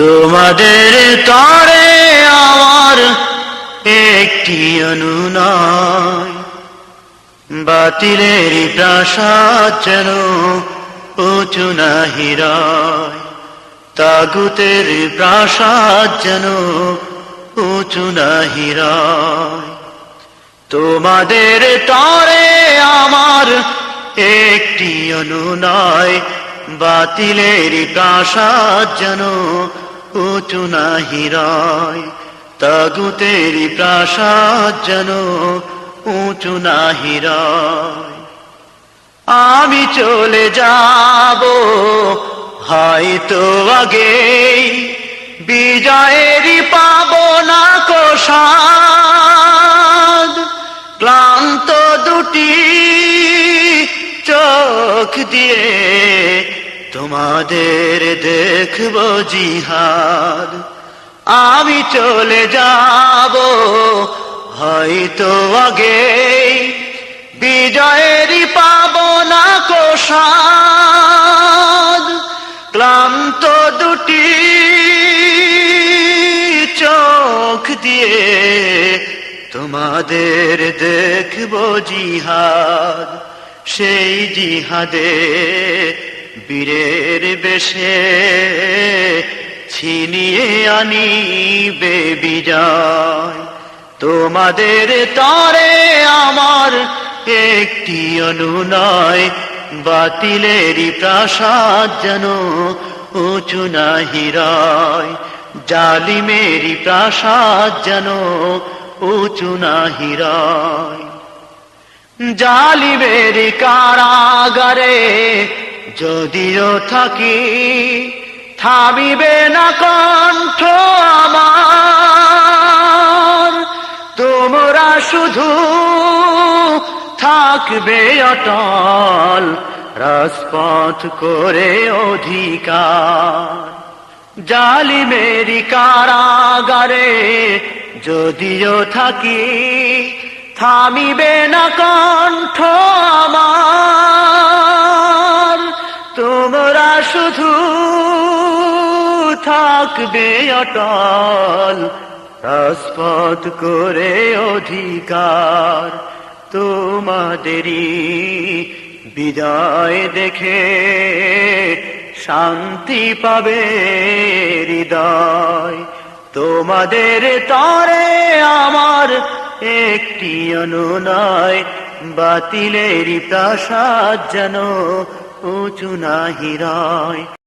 তোমাদের তরে আমার একটি অনুনয়। বাতিলের প্রাসাদ যেন উঁচু না হিরায় তাগুতের প্রাসাদ যেন উঁচু না হিরায় তোমাদের তরে আমার একটি অনুনয়। বাতিলের প্রাসাদ যেন উঁচু হিরায় তাগুতের প্রাসাদ যেন উঁচু না হিরায় আমি চলে যাব, হয়তো আগে বিজয়েরই পাব না কোষাদ। ক্লান্ত দুটি চোখ দিয়ে তোমাদের দেখব জিহাদ। আমি চলে যাব, হয়তো আগেই বিজয়েরই পাব না কোষাদ। ক্লান্ত দুটি চোখ দিয়ে তোমাদের দেখব জিহাদ। সেই জিহাদে বীরের বেশে ছিনিয়ে আনিবে বিজয়। তোমাদের তরে আমার একটি অনুনয়, বাতিলেরই প্রাসাদ যেন উঁচু না হিরায় জালিমেরি প্রাসাদ যেন উঁচু না হিরায় জালিমেরি কারাগারে যদিও থাকি, থামিবে না কণ্ঠ আমার। তোমরা শুধু থাকবে অটল, রাজপথ করে অধিকার। জালি মেরি কারাগারে যদিও থাকি, থামিবে না কণ্ঠ আমার। শুধু থাকবে অটল, রাজপথ করে অধিকার। তোমাদেরই বিদায় দেখে শান্তি পাবে হৃদয়। তোমাদের তরে আমার একটি অনুনয়, বাতিলেরই প্রাসাদ যেন উঁচু না হিরায়